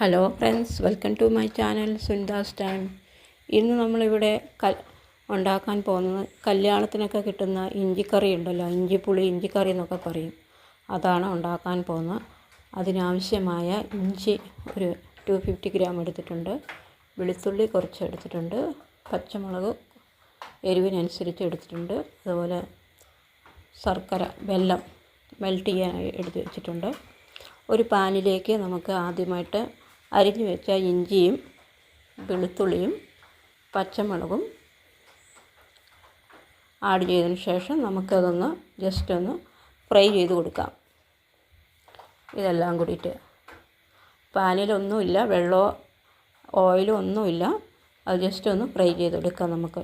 Hello friends welcome to my channel Sunita's time ഇന്ന് നമ്മളിവിടെ ക ഉണ്ടാക്കാൻ പോകുന്നത് കല്യാണത്തിനൊക്കെ കിട്ടുന്ന ഇഞ്ചിക്കറി ഉണ്ടല്ലോ. ഇഞ്ചിപ്പുളി ഇഞ്ചിക്കറി എന്നൊക്കെ പറയും. അതാണ് ഉണ്ടാക്കാൻ പോകുന്നത്. അതിനാവശ്യമായ ഇഞ്ചി ഒരു ടു ഫിഫ്റ്റി ഗ്രാം എടുത്തിട്ടുണ്ട്. വെളുത്തുള്ളി കുറച്ച് എടുത്തിട്ടുണ്ട്. പച്ചമുളക് എരിവിനനുസരിച്ച് എടുത്തിട്ടുണ്ട്. അതുപോലെ ശർക്കര വെല്ലം മെൽറ്റ് ചെയ്യാൻ എടുത്ത് വെച്ചിട്ടുണ്ട്. ഒരു പാനിലേക്ക് നമുക്ക് ആദ്യമായിട്ട് അരിഞ്ഞു വെച്ച ഇഞ്ചിയും വെളുത്തുള്ളിയും പച്ചമുളകും ആഡ് ചെയ്തതിന് ശേഷം നമുക്കതൊന്ന് ജസ്റ്റ് ഒന്ന് ഫ്രൈ ചെയ്ത് കൊടുക്കാം. ഇതെല്ലാം കൂടിയിട്ട്. പാനിലൊന്നുമില്ല വെള്ളമോ ഓയിലോ ഒന്നുമില്ല. അത് ജസ്റ്റ് ഒന്ന് ഫ്രൈ ചെയ്തെടുക്കാം നമുക്ക്.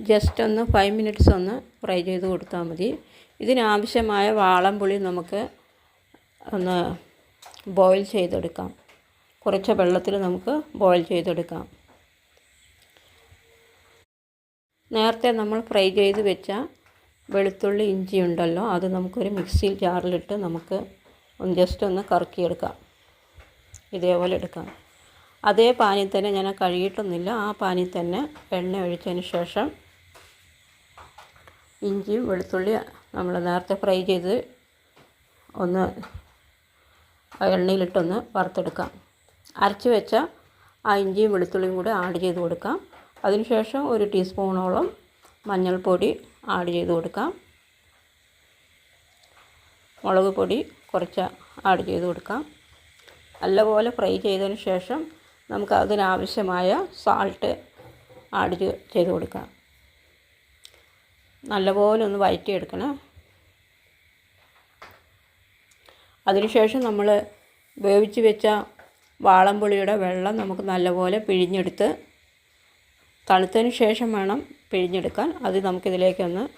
ജസ്റ്റ് ഒന്ന് ഫൈവ് മിനിറ്റ്സ് ഒന്ന് ഫ്രൈ ചെയ്ത് കൊടുത്താൽ മതി. ഇതിനാവശ്യമായ വാളംപുളി നമുക്ക് ഒന്ന് ബോയിൽ ചെയ്തെടുക്കാം. കുറച്ച് വെള്ളത്തിൽ നമുക്ക് ബോയിൽ ചെയ്തെടുക്കാം. നേരത്തെ നമ്മൾ ഫ്രൈ ചെയ്ത് വെച്ച വെളുത്തുള്ളി ഇഞ്ചി ഉണ്ടല്ലോ അത് നമുക്കൊരു മിക്സിയിൽ ജാറിലിട്ട് നമുക്ക് ഒന്ന് ജസ്റ്റ് ഒന്ന് കറക്കിയെടുക്കാം. ഇതേപോലെ എടുക്കാം. അതേ പാനിൽ തന്നെ ഞാൻ കഴുകിയിട്ടൊന്നുമില്ല ആ പാനിൽ തന്നെ എണ്ണ ഒഴിച്ചതിന് ശേഷം ഇഞ്ചിയും വെളുത്തുള്ളി നമ്മൾ നേരത്തെ ഫ്രൈ ചെയ്ത് ഒന്ന് എണ്ണയിലിട്ടൊന്ന് വറുത്തെടുക്കാം. അരച്ച് വെച്ച ആ ഇഞ്ചിയും വെളുത്തുള്ളിയും കൂടി ആഡ് ചെയ്ത് കൊടുക്കാം. അതിനുശേഷം ഒരു ടീസ്പൂണോളം മഞ്ഞൾപ്പൊടി ആഡ് ചെയ്ത് കൊടുക്കാം. മുളക് പൊടി കുറച്ച് ആഡ് ചെയ്ത് കൊടുക്കാം. നല്ലപോലെ ഫ്രൈ ചെയ്തതിന് ശേഷം നമുക്ക് അതിനാവശ്യമായ സാൾട്ട് ആഡ് ചെയ്ത് കൊടുക്കാം. നല്ലപോലെ ഒന്ന് വഴറ്റിയെടുക്കണം അതിനുശേഷം നമ്മൾ വേവിച്ച് വെച്ച വാളംപുളിയുടെ വെള്ളം നമുക്ക് നല്ലപോലെ പിഴിഞ്ഞെടുത്ത് തണുത്തതിന് ശേഷം വേണം പിഴിഞ്ഞെടുക്കാൻ. അത് നമുക്കിതിലേക്കൊന്ന്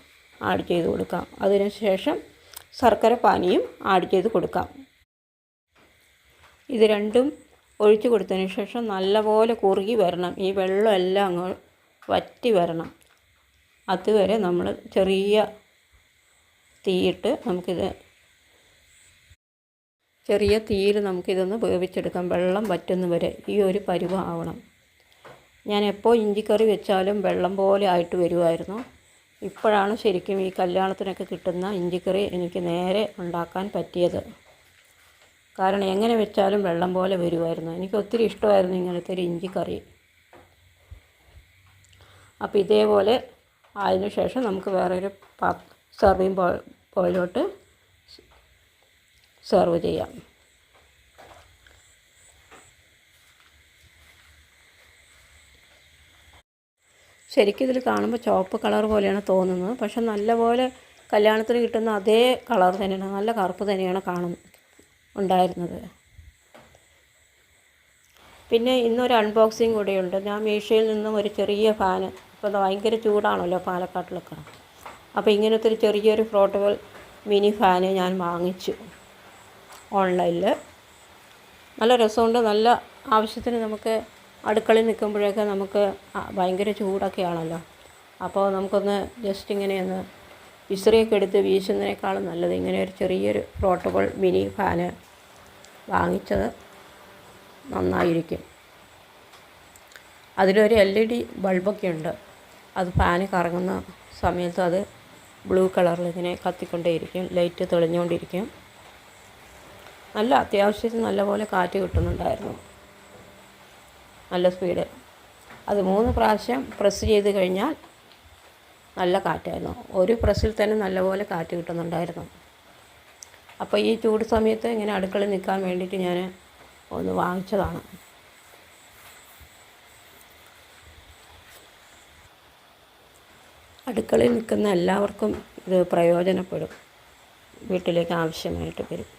ആഡ് ചെയ്ത് കൊടുക്കാം. അതിനുശേഷം ശർക്കര പാനിയും ആഡ് ചെയ്ത് കൊടുക്കാം. ഇത് രണ്ടും ഒഴിച്ചു കൊടുത്തതിന് ശേഷം നല്ലപോലെ കുറുകി വരണം. ഈ വെള്ളം എല്ലാം അങ്ങ് വറ്റി വരണം. അതുവരെ നമ്മൾ ചെറിയ തീയിട്ട് നമുക്കിത് ചെറിയ തീയിൽ നമുക്കിതൊന്ന് വേവിച്ചെടുക്കാം. വെള്ളം വറ്റുന്ന വരെ ഈ ഒരു പരുവം ആവണം. ഞാൻ എപ്പോൾ ഇഞ്ചിക്കറി വെച്ചാലും വെള്ളം പോലെ ആയിട്ട് വരുമായിരുന്നു ഇപ്പോഴാണ് ശരിക്കും ഈ കല്യാണത്തിനൊക്കെ കിട്ടുന്ന ഇഞ്ചിക്കറി എനിക്ക് നേരെ ഉണ്ടാക്കാൻ പറ്റിയത്. കാരണം എങ്ങനെ വെച്ചാലും വെള്ളം പോലെ വരുമായിരുന്നു എനിക്ക് ഒത്തിരി ഇഷ്ടമായിരുന്നു ഇങ്ങനത്തെ ഒരു ഇഞ്ചിക്കറി. അപ്പോൾ ഇതേപോലെ അതിന് ശേഷം നമുക്ക് വേറൊരു പാ ബോ ബോയിലോട്ട് സെർവ് ചെയ്യാം. ശരിക്കും ഇതിൽ കാണുമ്പോൾ ചുവപ്പ് കളർ പോലെയാണ് തോന്നുന്നത്. പക്ഷെ നല്ലപോലെ കല്യാണത്തിന് കിട്ടുന്ന അതേ കളർ തന്നെയാണ് നല്ല കറുപ്പ് തന്നെയാണ് കാണുന്നത് ഉണ്ടായിരുന്നത്. പിന്നെ ഇന്നൊരു അൺബോക്സിങ് കൂടെയുണ്ട്. ഞാൻ മീഷോയിൽ നിന്നും ഒരു ചെറിയ ഫാന് ഇപ്പോൾ ഭയങ്കര ചൂടാണല്ലോ പാലക്കാട്ടിലൊക്കെ. അപ്പോൾ ഇങ്ങനത്തെ ഒരു ചെറിയൊരു ഫ്ലോട്ടബിൾ മിനി ഫാന് ഞാൻ വാങ്ങിച്ചു. ഓൺലൈനിൽ നല്ല രസമുണ്ട്. നല്ല ആവശ്യത്തിന് നമുക്ക് അടുക്കളയിൽ നിൽക്കുമ്പോഴൊക്കെ നമുക്ക് ഭയങ്കര ചൂടൊക്കെ ആണല്ലോ അപ്പോൾ നമുക്കൊന്ന് ജസ്റ്റ് ഇങ്ങനെയൊന്ന് വിസിറിയൊക്കെ എടുത്ത് വീശുന്നതിനേക്കാളും നല്ലത് ഇങ്ങനെ ഒരു ചെറിയൊരു ഫ്ലോട്ടബിൾ മിനി ഫാന് വാങ്ങിച്ചത് നന്നായിരിക്കും. അതിലൊരു എൽ ഇ ഡി ബൾബൊക്കെ ഉണ്ട്. അത് ഫാന് കറങ്ങുന്ന സമയത്ത് അത് ബ്ലൂ കളറിൽ ഇങ്ങനെ കത്തിക്കൊണ്ടേയിരിക്കും. ലൈറ്റ് തെളിഞ്ഞുകൊണ്ടിരിക്കും. നല്ല അത്യാവശ്യത്തിന് നല്ലപോലെ കാറ്റ് കിട്ടുന്നുണ്ടായിരുന്നു. നല്ല സ്പീഡ്. അത് മൂന്ന് പ്രാവശ്യം പ്രസ് ചെയ്ത് കഴിഞ്ഞാൽ നല്ല കാറ്റായിരുന്നു. ഒരു പ്രസ്സിൽ തന്നെ നല്ലപോലെ കാറ്റ് കിട്ടുന്നുണ്ടായിരുന്നു. അപ്പോൾ ഈ ചൂട് സമയത്ത് ഇങ്ങനെ അടുക്കളയിൽ നിൽക്കാൻ വേണ്ടിയിട്ട് ഞാൻ ഒന്ന് വാങ്ങിച്ചതാണ്. അടുക്കളയിൽ നിൽക്കുന്ന എല്ലാവർക്കും ഇത് പ്രയോജനപ്പെടും. വീട്ടിലേക്ക് ആവശ്യമായിട്ട് വരും.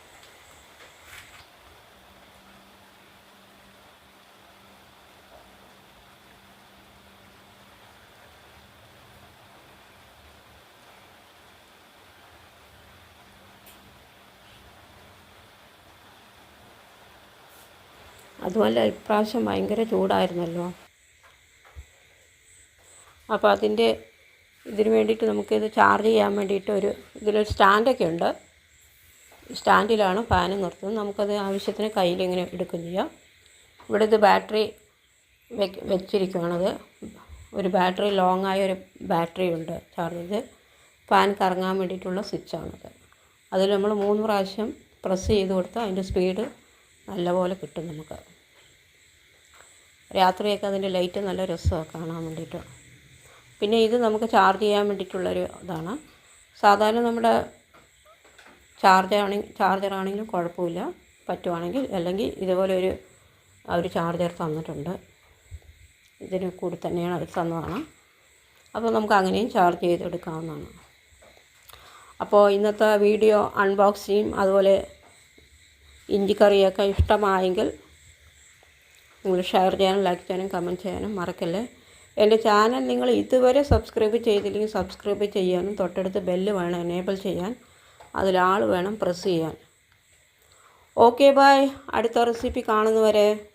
അതുമല്ല ഇപ്രാവശ്യം ഭയങ്കര ചൂടായിരുന്നല്ലോ. അപ്പോൾ അതിന്റെ ഇതിന് വേണ്ടിയിട്ട് നമുക്കിത് ചാർജ് ചെയ്യാൻ വേണ്ടിയിട്ട് ഒരു ഇതിലൊരു സ്റ്റാൻഡൊക്കെ ഉണ്ട്. സ്റ്റാൻഡിലാണ് ഫാൻ നിർത്തുന്നത്. നമുക്കത് ആവശ്യത്തിന് കയ്യിലിങ്ങനെ എടുക്കുകയും ചെയ്യാം. ഇവിടെ ഇത് ബാറ്ററി വെച്ചിരിക്കുകയാണത്. ഒരു ബാറ്ററി ലോങ് ആയ ഒരു ബാറ്ററി ഉണ്ട് ചാർജ്. ചെയ്ത് ഫാൻ കറങ്ങാൻ വേണ്ടിയിട്ടുള്ള സ്വിച്ചാണത്. അതിൽ നമ്മൾ മൂന്ന് പ്രാവശ്യം പ്രസ് ചെയ്ത് കൊടുത്താൽ അതിന്റെ സ്പീഡ് നല്ലപോലെ കിട്ടും നമുക്ക്. രാത്രിയൊക്കെ അതിന്റെ ലൈറ്റ് നല്ല രസമാണ് കാണാൻ വേണ്ടിയിട്ട്. പിന്നെ ഇത് നമുക്ക് ചാർജ് ചെയ്യാൻ വേണ്ടിയിട്ടുള്ളൊരു ഇതാണ്. സാധാരണ നമ്മുടെ ചാർജാണെങ്കിൽ ചാർജറാണെങ്കിലും കുഴപ്പമില്ല. പറ്റുവാണെങ്കിൽ അല്ലെങ്കിൽ ഇതുപോലെ ഒരു ഒരു ചാർജർ തന്നിട്ടുണ്ട്. ഇതിന് കൂടി തന്നെയാണ് അവർ തന്നതാണ്. അപ്പോൾ നമുക്ക് അങ്ങനെയും ചാർജ് ചെയ്തെടുക്കാവുന്നതാണ്. അപ്പോൾ ഇന്നത്തെ വീഡിയോ അൺബോക്സിങ് അതുപോലെ ഇഞ്ചിക്കറിയൊക്കെ ഇഷ്ടമായെങ്കിൽ നിങ്ങൾ ഷെയർ ചെയ്യാനും ലൈക്ക് ചെയ്യാനും കമന്റ് ചെയ്യാനും മറക്കല്ലേ? എന്റെ ചാനൽ നിങ്ങൾ ഇതുവരെ സബ്സ്ക്രൈബ് ചെയ്തില്ലെങ്കിൽ സബ്സ്ക്രൈബ് ചെയ്യാനും തൊട്ടടുത്ത് ബെല്ല് വേണം എനേബിൾ ചെയ്യാൻ. അതിലാൾ വേണം പ്രസ് ചെയ്യാൻ. ഓക്കെ ബായ് അടുത്ത റെസിപ്പി കാണുന്നവരെ.